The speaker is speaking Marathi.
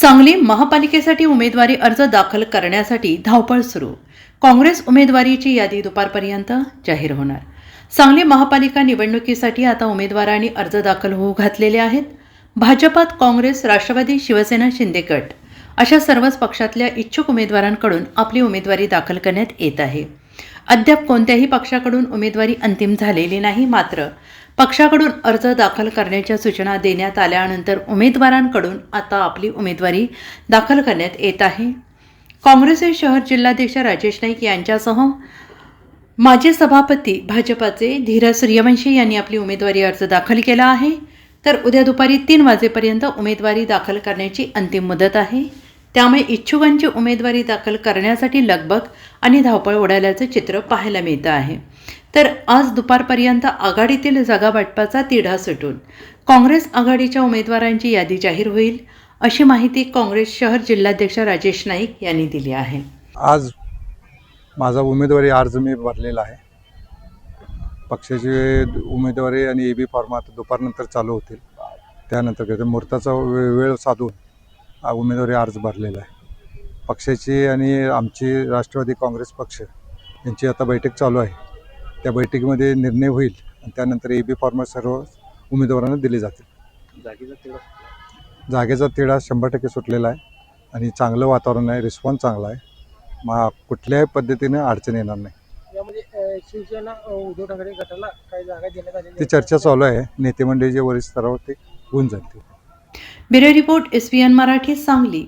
सांगली महापालिकेसाठी उमेदवारी अर्ज दाखल करण्यासाठी धावपळ सुरू. काँग्रेस उमेदवारीची यादी दुपारपर्यंत जाहीर होणार. सांगली महापालिका निवडणुकीसाठी आता उमेदवारांनी अर्ज दाखल होऊ घातलेले आहेत. भाजपात काँग्रेस राष्ट्रवादी शिवसेना शिंदेगट अशा सर्वच पक्षातल्या इच्छुक उमेदवारांकडून आपली उमेदवारी दाखल करण्यात येत आहे. अद्याप कोणत्याही पक्षाकडून उमेदवारी अंतिम झालेली नाही मात्र पक्षाकडून अर्ज दाखल करण्याच्या सूचना देण्यात आल्यानंतर उमेदवारांकडून आता आपली उमेदवारी दाखल करण्यात येत आहे. काँग्रेसचे शहर जिल्हाध्यक्ष राजेश नाईक यांच्यासह माजी सभापती भाजपाचे धीरज सूर्यवंशी यांनी आपली उमेदवारी अर्ज दाखल केला आहे. तर उद्या दुपारी तीन वाजेपर्यंत उमेदवारी दाखल करण्याची अंतिम मुदत आहे. त्यामुळे इच्छुकांची उमेदवारी दाखल करण्यासाठी लगबग आणि धावपळ उडाल्याचं चित्र पाहायला मिळतं आहे. तर आज दुपारपर्यंत आघाडीतील जागा वाटपाचा तिढा सुटून काँग्रेस आघाडीच्या उमेदवारांची यादी जाहीर होईल अशी माहिती काँग्रेस शहर जिल्हाध्यक्ष राजेश नाईक यांनी दिली आहे. आज माझा उमेदवारी अर्ज मी भरलेला आहे. पक्षाची उमेदवारी आणि ए बी फॉर्म आता दुपारनंतर चालू होतील. त्यानंतर मुहूर्ताचा वेळ साधून उमेदवारी अर्ज भरलेला आहे. पक्षाची आणि आमची राष्ट्रवादी काँग्रेस पक्ष यांची आता बैठक चालू आहे. त्या बैठकीमध्ये निर्णय होईल आणि त्यानंतर ए बी फॉर्म सर्व उमेदवारांना दिले जातील. जागेचा तिढा शंभर टक्के सुटलेला आहे आणि चांगलं वातावरण आहे रिस्पॉन्स चांगला आहे. मग कुठल्याही पद्धतीने अडचण येणार नाही. यामध्ये अ, शिवसेना अ, उद्धव ठाकरे गटाला काही जागा देण्यात आलेली ती चर्चा चालू आहे. नेते मंडळीच्या वरिष्ठ स्तरावर ते होऊन जातील. Bureau report S Marathi Sangli.